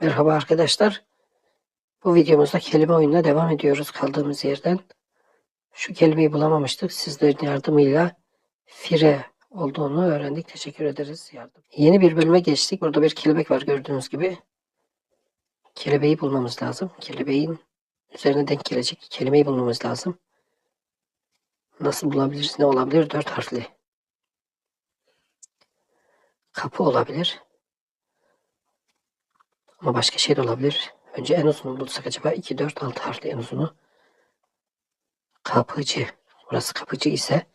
Merhaba arkadaşlar. Bu videomuzda kelime oyununa devam ediyoruz kaldığımız yerden. Şu kelimeyi bulamamıştık. Sizlerin yardımıyla fire olduğunu öğrendik. Teşekkür ederiz. Yardım. Yeni bir bölüme geçtik. Burada bir kelebek var gördüğünüz gibi. Kelebeği bulmamız lazım. Kelebeğin üzerine denk gelecek kelimeyi bulmamız lazım. Nasıl bulabiliriz? Ne olabilir? Dört harfli. Kapı olabilir. Ama başka şey de olabilir. Önce en uzunu bulsak acaba 2, 4, 6 harfli en uzunu. Kapıcı. Burası kapıcı ise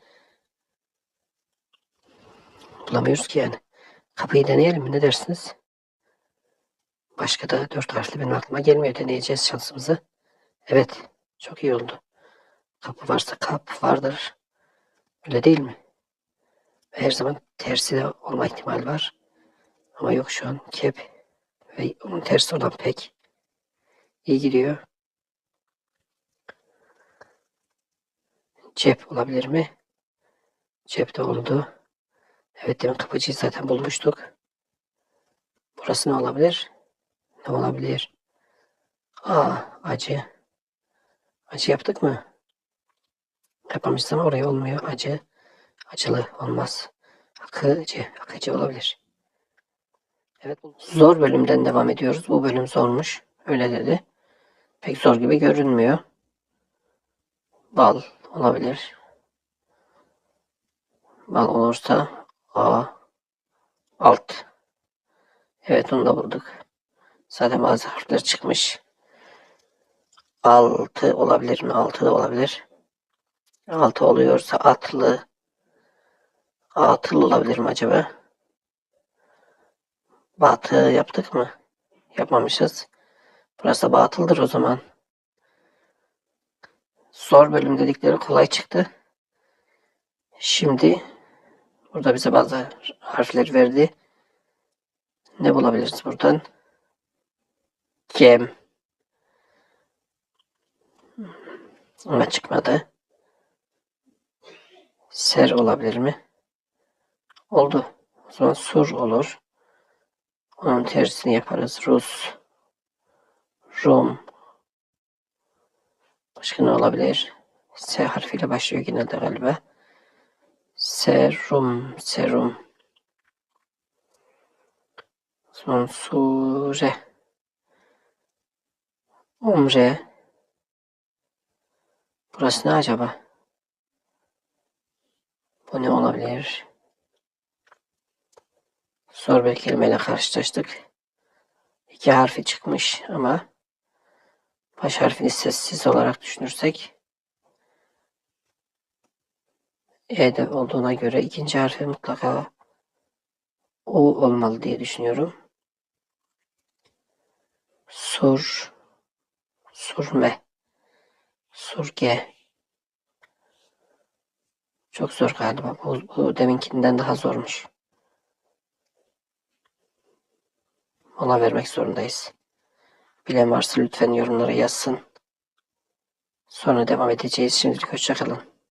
bulamıyoruz ki yani. Kapıyı deneyelim mi? Ne dersiniz? Başka da 4 harfli benim aklıma gelmiyor. Deneyeceğiz şansımızı. Evet. Çok iyi oldu. Kapı varsa kap vardır. Öyle değil mi? Her zaman tersi de olma ihtimali var. Ama yok şu an kep ve onun tersi olan pek iyi gidiyor. Cep olabilir mi? Cep de oldu. Evet demin kapıcıyı zaten bulmuştuk. Burası ne olabilir? Ne olabilir? Aa acı. Acı yaptık mı? Yapamışsam oraya olmuyor. Acı. Acılı olmaz. Akıcı. Akıcı olabilir. Evet. Zor bölümden devam ediyoruz. Bu bölüm zormuş. Öyle dedi. Pek zor gibi görünmüyor. Bal olabilir. Bal olursa A alt. Evet onu da bulduk. Zaten bazı harfler çıkmış. Altı olabilir mi? Altı da olabilir. Altı oluyorsa atlı. Atıl olabilir mi acaba? Batı yaptık mı? Yapmamışız. Burası batıldır o zaman. Zor bölüm dedikleri kolay çıktı. Şimdi burada bize bazı harfler verdi. Ne bulabiliriz buradan? Gem. Ama çıkmadı. Ser olabilir mi? Oldu. O zaman sur olur. Onun tersini yaparız. Rus. Rum. Başka ne olabilir? S harfiyle başlıyor genelde galiba. Serum. Serum. Son sure. Umre. Burası ne acaba? Bu ne olabilir? Zor bir kelimeyle karşılaştık. İki harfi çıkmış ama baş harfini sessiz olarak düşünürsek E'de olduğuna göre ikinci harfi mutlaka U olmalı diye düşünüyorum. Sur Surme Surge Çok zor galiba. Bu, bu deminkinden daha zormuş. Mola vermek zorundayız. Bilen varsa lütfen yorumlara yazsın. Sonra devam edeceğiz. Şimdilik hoşçakalın.